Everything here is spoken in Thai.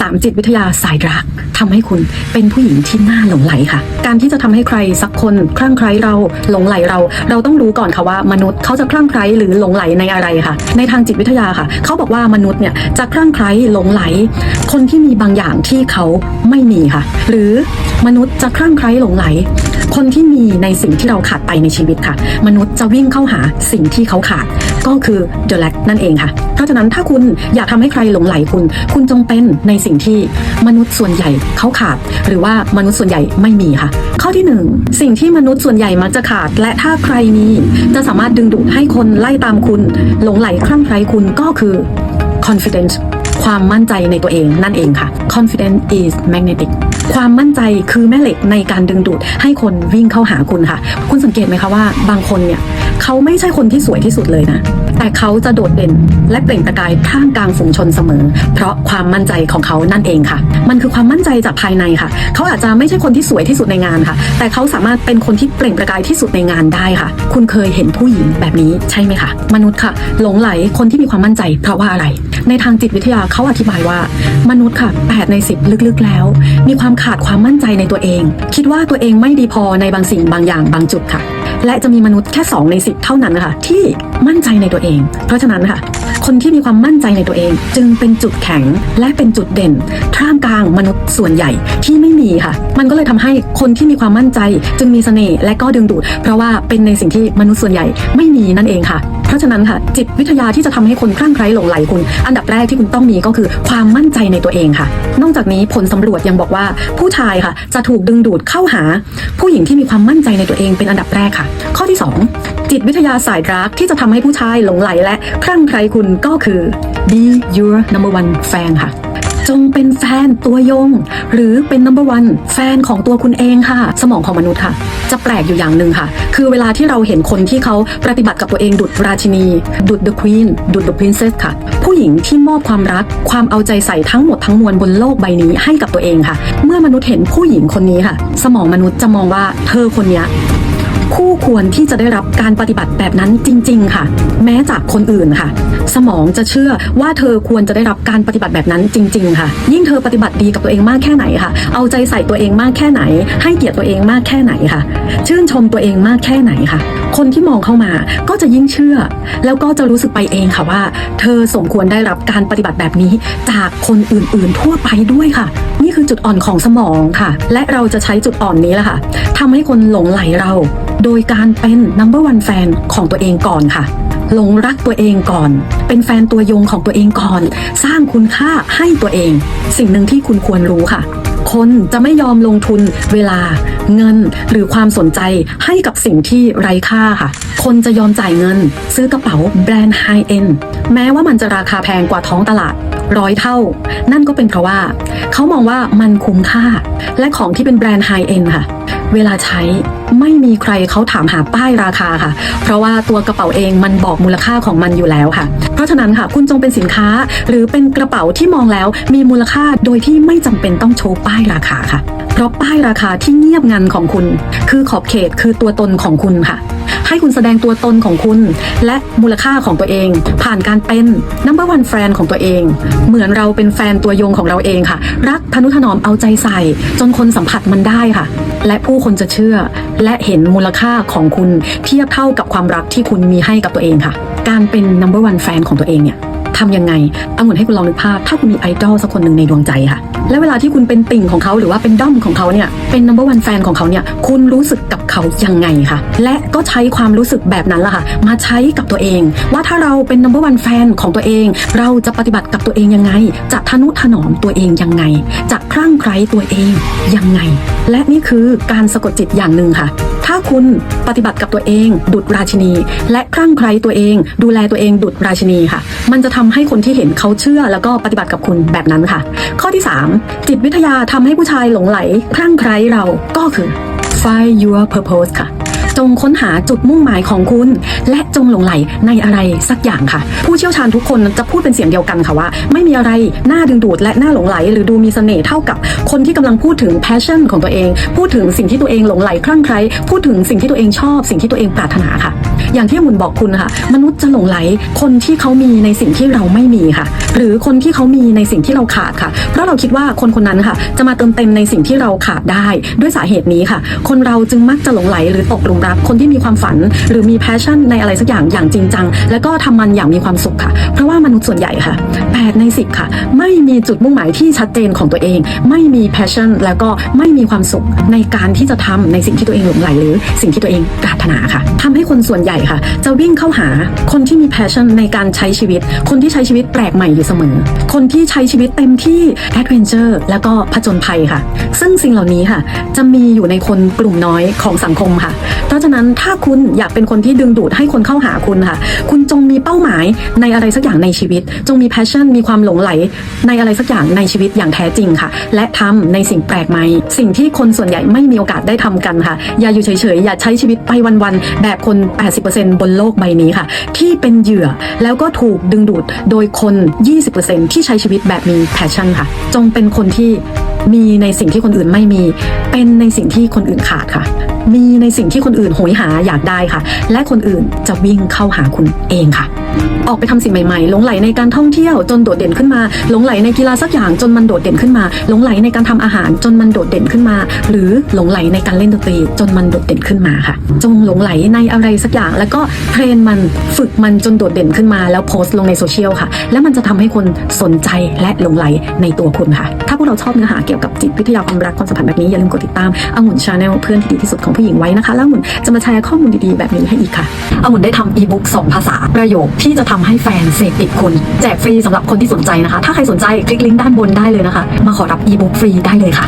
สามจิตวิทยาสายรักทำให้คุณเป็นผู้หญิงที่น่าหลงไหลค่ะ การที่จะทำให้ใครสักคนคลั่งไคล้เราหลงไหลเรา เราต้องรู้ก่อนค่ะว่ามนุษย์เขาจะคลั่งไคล้หรือหลงไหลในอะไรค่ะ ในทางจิตวิทยาค่ะ เขาบอกว่ามนุษย์เนี่ยจะคลั่งไคล้หลงไหล คนที่มีบางอย่างที่เขาไม่มีค่ะ หรือมนุษย์จะคลั่งไคล้หลงไหล คนที่มีในสิ่งที่เราขาดไปในชีวิตค่ะ มนุษย์จะวิ่งเข้าหาสิ่งที่เขาขาด ก็คือ the lack นั่นเองค่ะ เพราะฉะนั้นถ้าคุณอยากทำให้ใครหลงไหลคุณ คุณจงเป็นในสิ่งที่มนุษย์ส่วนใหญ่เขาขาด หรือว่ามนุษย์ส่วนใหญ่ไม่มีค่ะ ข้อที่หนึ่งสิ่งที่มนุษย์ส่วนใหญ่มักจะขาด และถ้าใครมี จะสามารถดึงดูดให้คนไล่ตามคุณ หลงไหลคลั่งไคล้คุณก็คือ confidence ความมั่นใจในตัวเองนั่นเองค่ะ confidence is magnetic ความมั่นใจคือแม่เหล็กในการดึงดูดให้คนวิ่งเข้าหาคุณค่ะ คุณสังเกตไหมคะว่าบางคนเนี่ย เขาไม่ใช่คนที่สวยที่สุดเลยนะ แต่เขาจะโดดเด่นและเปล่งประกายท่ามกลางฝูงชนเสมอ เพราะความมั่นใจของเขานั่นเองค่ะ มันคือความมั่นใจจากภายในค่ะ เขาอาจจะไม่ใช่คนที่สวยที่สุดในงานค่ะ แต่เขาสามารถเป็นคนที่เปล่งประกายที่สุดในงานได้ค่ะ คุณเคยเห็นผู้หญิงแบบนี้ใช่ไหมคะ มนุษย์ค่ะ หลงไหลคนที่มีความมั่นใจ เพราะว่าอะไร ในทางจิตวิทยาเขาอธิบายว่า มนุษย์ค่ะ8ใน10 ลึกๆแล้ว มีความขาดความมั่นใจในตัวเอง คิดว่าตัวเองไม่ดีพอในบางสิ่งบางอย่างบางจุดค่ะ และจะมีมนุษย์แค่2ใน10เท่านั้นนะคะที่มั่นใจในตัวเอง เพราะฉะนั้นค่ะคนที่มีความมั่นใจในตัวเอง จึงเป็นจุดแข็งและเป็นจุดเด่นท่ามกลางมนุษย์ส่วนใหญ่ที่ไม่มีค่ะ มันก็เลยทำให้คนที่มีความมั่นใจ จึงมีเสน่ห์และก็ดึงดูด เพราะว่าเป็นในสิ่งที่มนุษย์ส่วนใหญ่ไม่มีนั่นเองค่ะ เพราะฉะนั้นค่ะ จิตวิทยาที่จะทำให้คนคลั่งไคล้หลงไหลคุณ อันดับแรกที่คุณต้องมีก็คือ ความมั่นใจในตัวเองค่ะ นอกจากนี้ผลสำรวจยังบอกว่าผู้ชายค่ะ จะถูกดึงดูดเข้าหา ผู้หญิงที่มีความมั่นใจในตัวเองเป็นอันดับแรกค่ะ ข้อที่ 2 จิตวิทยาสายรักที่จะทำให้ผู้ชายหลงไหลและคลั่งไคล้คุณก็คือ be your number one fan ค่ะ จงเป็นแฟนตัวยง หรือเป็น number one แฟนของตัวคุณเองค่ะ สมองของมนุษย์ค่ะ จะแปลกอยู่อย่างหนึ่งค่ะ คือเวลาที่เราเห็นคนที่เขาปฏิบัติกับตัวเองดุดราชินี ดุด the queen ดุด the princess ค่ะ ผู้หญิงที่มอบความรัก ความเอาใจใส่ทั้งหมดทั้งมวลบนโลกใบนี้ให้กับตัวเองค่ะ เมื่อมนุษย์เห็นผู้หญิงคนนี้ค่ะ สมองมนุษย์จะมองว่าเธอคนนี้ คู่ควรที่จะได้รับการปฏิบัติแบบนั้นจริง ๆ ค่ะ แม้จากคนอื่นค่ะ สมองจะเชื่อว่าเธอควรจะได้รับการปฏิบัติแบบนั้นจริง ๆ ค่ะ ยิ่งเธอปฏิบัติดีกับตัวเองมากแค่ไหนค่ะ เอาใจใส่ตัวเองมากแค่ไหน ให้เกียรติตัวเองมากแค่ไหนค่ะ ชื่นชมตัวเองมากแค่ไหนค่ะ คนที่มองเข้ามาก็จะยิ่งเชื่อ แล้วก็จะรู้สึกไปเองค่ะว่า เธอสมควรได้รับการปฏิบัติแบบนี้ จากคนอื่น ๆ ทั่วไปด้วยค่ะ นี่คือจุดอ่อนของสมองค่ะ และเราจะใช้จุดอ่อนนี้แหละค่ะทำให้คนหลงไหลเราโดยการเป็น number one แฟนของตัวเองก่อนค่ะหลงรักตัวเองก่อน เป็นแฟนตัวยงของตัวเองก่อน สร้างคุณค่าให้ตัวเอง สิ่งหนึ่งที่คุณควรรู้ค่ะ คนจะไม่ยอมลงทุนเวลา เงินหรือความสนใจให้กับสิ่งที่ไร้ค่าค่ะ คนจะยอมจ่ายเงิน ซื้อกระเป๋าแบรนด์ไฮเอ็นแม้ว่ามันจะราคาแพงกว่าท้องตลาดร้อยเท่า นั่นก็เป็นเพราะว่า เขามองว่ามันคุ้มค่า และของที่เป็นแบรนด์ไฮเอ็นค่ะ เวลาใช้ไม่มีใครเขาถามหาป้ายราคาค่ะ เพราะว่าตัวกระเป๋าเองมันบอกมูลค่าของมันอยู่แล้วค่ะ เพราะฉะนั้นค่ะ คุณจงเป็นสินค้า หรือเป็นกระเป๋าที่มองแล้ว มีมูลค่าโดยที่ไม่จำเป็นต้องโชว์ป้ายราคาค่ะ เพราะป้ายราคาที่เงียบงันของคุณ คือขอบเขตคือตัวตนของคุณค่ะ ให้คุณแสดงตัวตนของคุณ และมูลค่าของตัวเอง ผ่านการเป็น number one fan ของตัวเอง เหมือนเราเป็นแฟนตัวยงของเราเองค่ะ รักทนุถนอมเอาใจใส่ จนคนสัมผัสมันได้ค่ะ และผู้คนจะเชื่อ และเห็นมูลค่าของคุณเทียบเท่ากับความรักที่คุณมีให้กับตัวเองค่ะ การเป็น number one fan ของตัวเองเนี่ย ทำยังไงเอาเหมือนให้คุณลองนึกภาพ ถ้าคุณมีไอดอลสักคนหนึ่งในดวงใจค่ะ และเวลาที่คุณเป็นติ่งของเขาหรือว่าเป็นด้อมของเขาเนี่ย เป็น number one fan ของเขาเนี่ย คุณรู้สึกกับเขายังไงคะ และก็ใช้ความรู้สึกแบบนั้นล่ะค่ะ มาใช้กับตัวเอง ว่าถ้าเราเป็น number one fan ของตัวเอง เราจะปฏิบัติกับตัวเองยังไง จะทนุถนอมตัวเองยังไง จะคลั่งไคล้ตัวเองยังไง และนี่คือการสะกดจิตอย่างหนึ่งค่ะ ถ้าคุณปฏิบัติกับตัวเอง ดุดราชินี และคลั่งไคล้ตัวเอง ดูแลตัวเองดุดราชินีค่ะ มันจะทำให้คนที่เห็นเขาเชื่อแล้วก็ปฏิบัติกับคุณแบบนั้นค่ะ ข้อที่ 3 จิตวิทยาทำให้ผู้ชายหลงไหลคลั่งไคล้เราก็คือ find your purpose ค่ะ จงค้นหาจุดมุ่งหมายของคุณ และจงหลงไหลในอะไรสักอย่างค่ะ ผู้เชี่ยวชาญทุกคนจะพูดเป็นเสียงเดียวกันค่ะว่า ไม่มีอะไรน่าดึงดูดและน่าหลงไหล หรือดูมีเสน่ห์เท่ากับคนที่กำลังพูดถึง passion ของตัวเอง พูดถึงสิ่งที่ตัวเองหลงไหลคลั่งไคล้พูดถึงสิ่งที่ตัวเองชอบ สิ่งที่ตัวเองปรารถนาค่ะ อย่างที่หมุนบอกคุณค่ะ มนุษย์จะหลงไหลคนที่เขามีในสิ่งที่เราไม่มีค่ะ หรือคนที่เขามีในสิ่งที่เราขาดค่ะ เพราะเราคิดว่าคนคนนั้นค่ะ จะมาเติมเต็มในสิ่งที่เราขาดได้ ด้วยสาเหตุนี้ค่ะ คนเราจึงมักจะหลงไหลหรือตกหลุมรักคนที่มีความฝันหรือมีแพชชั่นในอะไรสักอย่างอย่างจริงจัง แล้วก็ทำมันอย่างมีความสุขค่ะ เพราะว่ามนุษย์ส่วนใหญ่ค่ะ8ใน10ค่ะ ไม่มีจุดมุ่งหมายที่ชัดเจนของตัวเอง ไม่มีแพชชั่นแล้วก็ไม่มีความสุขในการที่จะทำในสิ่งที่ตัวเองหลงไหลหรือสิ่งที่ตัวเองปรารถนาค่ะทำให้คนส่วนใหญ่ค่ะ จะวิ่งเข้าหาคนที่มีแพชชั่นในการใช้ชีวิต คนที่ใช้ชีวิตแปลกใหม่อยู่เสมอ คนที่ใช้ชีวิตเต็มที่แอดเวนเจอร์แล้วก็ผจญภัยค่ะ ซึ่งสิ่งเหล่านี้ค่ะ จะมีอยู่ในคนกลุ่มน้อยของสังคมค่ะ เพราะฉะนั้นถ้าคุณอยากเป็นคนที่ดึงดูดให้คนเข้าหาคุณค่ะ คุณจงมีเป้าหมายในอะไรสักอย่างในชีวิต จงมีแพชชั่นมีความหลงไหลในอะไรสักอย่างในชีวิตอย่างแท้จริงค่ะ และทำในสิ่งแปลกใหม่ สิ่งที่คนส่วนใหญ่ไม่มีโอกาสได้ทำกันค่ะ อย่าอยู่เฉยๆอย่าใช้ชีวิตไปวันๆแบบคน 80%บนโลกใบนี้ค่ะ ที่เป็นเหยื่อแล้วก็ถูกดึงดูดโดยคน 20%ที่ใช้ชีวิตแบบมีแพชชั่นค่ะ จงเป็นคนที่มีในสิ่งที่คนอื่นไม่มี เป็นในสิ่งที่คนอื่นขาดค่ะ มีในสิ่งที่คนอื่นโหยหาอยากได้ค่ะ และคนอื่นจะวิ่งเข้าหาคุณเองค่ะ ออกไปทำสิ่งใหม่ๆหลงไหลในการท่องเที่ยวจนโดดเด่นขึ้นมาหลงไหลในกีฬาสักอย่างจนมันโดดเด่นขึ้นมาหลงไหลในการทำอาหารจนมันโดดเด่นขึ้นมา หรือหลงไหลในการเล่นดนตรีจนมันโดดเด่นขึ้นมาค่ะ จงหลงไหลในอะไรสักอย่าง แล้วก็เทรนมันฝึกมันจนโดดเด่นขึ้นมา แล้วโพสต์ลงในโซเชียลค่ะ แล้วมันจะทำให้คนสนใจและหลงไหลในตัวคุณค่ะ ถ้าพวกเราชอบเนื้อหาเกี่ยวกับจิตวิทยาความรักความสัมพันธ์แบบนี้อย่าลืมกดติดตามองุ่นชาแนลเพื่อนที่ดีที่สุดของผู้หญิงไว้นะคะ แล้วองุ่นจะมาแชร์ข้อมูลดีๆแบบนี้ให้อีกค่ะองุ่นได้ทำอีบุ๊กสองภาษาประโยคทีที่จะทำให้แฟนเสพติดคุณ แจกฟรีสำหรับคนที่สนใจนะคะ ถ้าใครสนใจคลิกลิงก์ด้านบนได้เลยนะคะ มาขอรับอีบุ๊กฟรีได้เลยค่ะ